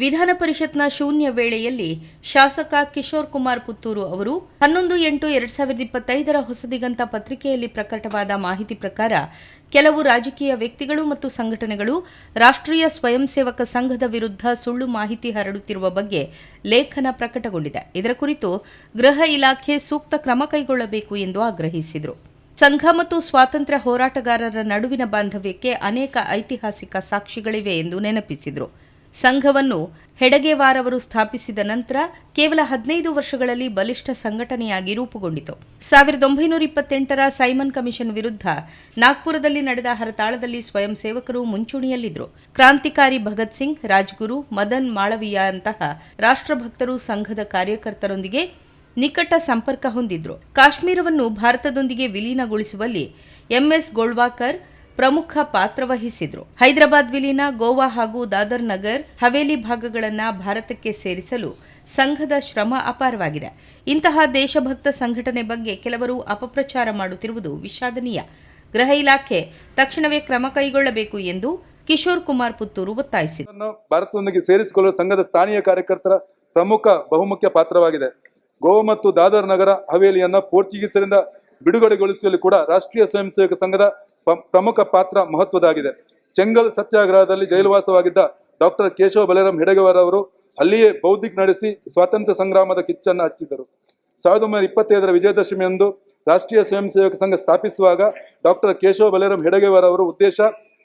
ವಿಧಾನ ಪರಿಷತ್ನ ಶೂನ್ಯ ವೇಳೆಯಲ್ಲಿ ಶಾಸಕ ಕಿಶೋರ್ ಕುಮಾರ್ ಪುತ್ತೂರು ಅವರು ಹನ್ನೊಂದು ಎಂಟು ಎರಡ್ ಸಾವಿರದ ಇಪ್ಪತ್ತೈದರ ಹೊಸದಿಗಂತ ಪತ್ರಿಕೆಯಲ್ಲಿ ಪ್ರಕಟವಾದ ಮಾಹಿತಿ ಪ್ರಕಾರ ಕೆಲವು ರಾಜಕೀಯ ವ್ಯಕ್ತಿಗಳು ಮತ್ತು ಸಂಘಟನೆಗಳು ರಾಷ್ಟ್ರೀಯ ಸ್ವಯಂ ಸೇವಕ ಸಂಘದ ವಿರುದ್ಧ ಸುಳ್ಳು ಮಾಹಿತಿ ಹರಡುತ್ತಿರುವ ಬಗ್ಗೆ ಲೇಖನ ಪ್ರಕಟಗೊಂಡಿದೆ. ಇದರ ಕುರಿತು ಗೃಹ ಇಲಾಖೆ ಸೂಕ್ತ ಕ್ರಮ ಕೈಗೊಳ್ಳಬೇಕು ಎಂದು ಆಗ್ರಹಿಸಿದರು. ಸಂಘ ಮತ್ತು ಸ್ವಾತಂತ್ರ್ಯ ಹೋರಾಟಗಾರರ ನಡುವಿನ ಬಾಂಧವ್ಯಕ್ಕೆ ಅನೇಕ ಐತಿಹಾಸಿಕ ಸಾಕ್ಷಿಗಳಿವೆ ಎಂದು ನೆನಪಿಸಿದರು. ಸಂಘವನ್ನು ಹೆಡಗೆವಾರವರು ಸ್ಥಾಪಿಸಿದ ನಂತರ ಕೇವಲ ಹದಿನೈದು ವರ್ಷಗಳಲ್ಲಿ ಬಲಿಷ್ಠ ಸಂಘಟನೆಯಾಗಿ ರೂಪುಗೊಂಡಿತು. ಸಾವಿರದ ಒಂಬೈನೂರ ಇಪ್ಪತ್ತೆಂಟರ ಸೈಮನ್ ಕಮಿಷನ್ ವಿರುದ್ಧ ನಾಗ್ಪುರದಲ್ಲಿ ನಡೆದ ಹರತಾಳದಲ್ಲಿ ಸ್ವಯಂ ಸೇವಕರು ಮುಂಚೂಣಿಯಲ್ಲಿದ್ದರು. ಕ್ರಾಂತಿಕಾರಿ ಭಗತ್ ಸಿಂಗ್, ರಾಜ್ಗುರು ಮದನ್ ಮಾಳವೀಯ ಅಂತಹ ರಾಷ್ಟ್ರಭಕ್ತರು ಸಂಘದ ಕಾರ್ಯಕರ್ತರೊಂದಿಗೆ ನಿಕಟ ಸಂಪರ್ಕ ಹೊಂದಿದ್ರು. ಕಾಶ್ಮೀರವನ್ನು ಭಾರತದೊಂದಿಗೆ ವಿಲೀನಗೊಳಿಸುವಲ್ಲಿ ಎಂಎಸ್ ಗೋಳ್ವಾಕರ್ ಪ್ರಮುಖ ಪಾತ್ರ ವಹಿಸಿದ್ರು. ಹೈದರಾಬಾದ್ ವಿಲೀನ ಗೋವಾ ಹಾಗೂ ದಾದರ್ ನಗರ್ ಹವೇಲಿ ಭಾಗಗಳನ್ನು ಭಾರತಕ್ಕೆ ಸೇರಿಸಲು ಸಂಘದ ಶ್ರಮ ಅಪಾರವಾಗಿದೆ. ಇಂತಹ ದೇಶಭಕ್ತ ಸಂಘಟನೆ ಬಗ್ಗೆ ಕೆಲವರು ಅಪಪ್ರಚಾರ ಮಾಡುತ್ತಿರುವುದು ವಿಷಾದನೀಯ. ಗೃಹ ಇಲಾಖೆ ತಕ್ಷಣವೇ ಕ್ರಮ ಕೈಗೊಳ್ಳಬೇಕು ಎಂದು ಕಿಶೋರ್ ಕುಮಾರ್ ಪುತ್ತೂರು ಒತ್ತಾಯಿಸಿದರು. ಭಾರತದೊಂದಿಗೆ ಸೇರಿಸಿಕೊಳ್ಳಲು ಸಂಘದ ಸ್ಥಾನೀಯ ಕಾರ್ಯಕರ್ತರ ಪ್ರಮುಖ ಬಹುಮುಖ್ಯ ಪಾತ್ರವಾಗಿದೆ. ಗೋವಾ ಮತ್ತು ದಾದರ್ ನಗರ ಹವೇಲಿಯನ್ನು ಪೋರ್ಚುಗೀಸರಿಂದ ಬಿಡುಗಡೆಗೊಳಿಸುವಲ್ಲಿ ಕೂಡ ರಾಷ್ಟ್ರೀಯ ಸ್ವಯಂ ಸೇವಕ ಸಂಘದ ಪ್ರಮುಖ ಪಾತ್ರ ಮಹತ್ವದಾಗಿದೆ. ಚೆಂಗಲ್ ಸತ್ಯಾಗ್ರಹದಲ್ಲಿ ಜೈಲುವಾಸವಾಗಿದ್ದ ಡಾಕ್ಟರ್ ಕೇಶವ ಬಲರಾಮ್ ಹೆಡಗವರ್ ಅವರು ಅಲ್ಲಿಯೇ ಬೌದ್ಧಿಕ್ ನಡೆಸಿ ಸ್ವಾತಂತ್ರ್ಯ ಸಂಗ್ರಾಮದ ಕಿಚ್ಚನ್ನು ಹಚ್ಚಿದರು ಸಾವಿರದ ಒಂಬೈನೂರ ಇಪ್ಪತ್ತೈದರ ವಿಜಯದಶಮಿಯಂದು ರಾಷ್ಟ್ರೀಯ ಸ್ವಯಂ ಸೇವಕ ಸಂಘ ಸ್ಥಾಪಿಸುವಾಗ ಡಾಕ್ಟರ್ ಕೇಶವ ಬಲರಾಮ್ ಹೆಡಗೇವರ್ ಅವರ ಉದ್ದೇಶ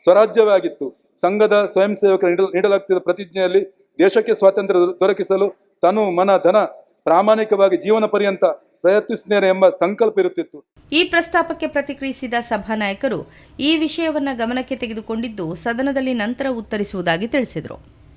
ಸ್ವರಾಜ್ಯವಾಗಿತ್ತು. ಸಂಘದ ಸ್ವಯಂ ಸೇವಕರ ನೀಡಲ- ನೀಡಲಾಗ್ತಿದ್ದ ಪ್ರತಿಜ್ಞೆಯಲ್ಲಿ ದೇಶಕ್ಕೆ ಸ್ವಾತಂತ್ರ್ಯ ದೊರ- ದೊರಕಿಸಲು ತನು ಮನ, ಧನ ಪ್ರಾಮಾಣಿಕವಾಗಿ ಜೀವನ ಪರ್ಯಂತ ಪ್ರಯತ್ನಿಸುತ್ತೇನೆ ಎಂಬ ಸಂಕಲ್ಪ ಇರುತ್ತಿತ್ತು. ಈ ಪ್ರಸ್ತಾಪಕ್ಕೆ ಪ್ರತಿಕ್ರಿಯಿಸಿದ ಸಭಾನಾಯಕರು ಈ ವಿಷಯವನ್ನು ಗಮನಕ್ಕೆ ತೆಗೆದುಕೊಂಡಿದ್ದು ಸದನದಲ್ಲಿ ನಂತರ ಉತ್ತರಿಸುವುದಾಗಿ ತಿಳಿಸಿದರು.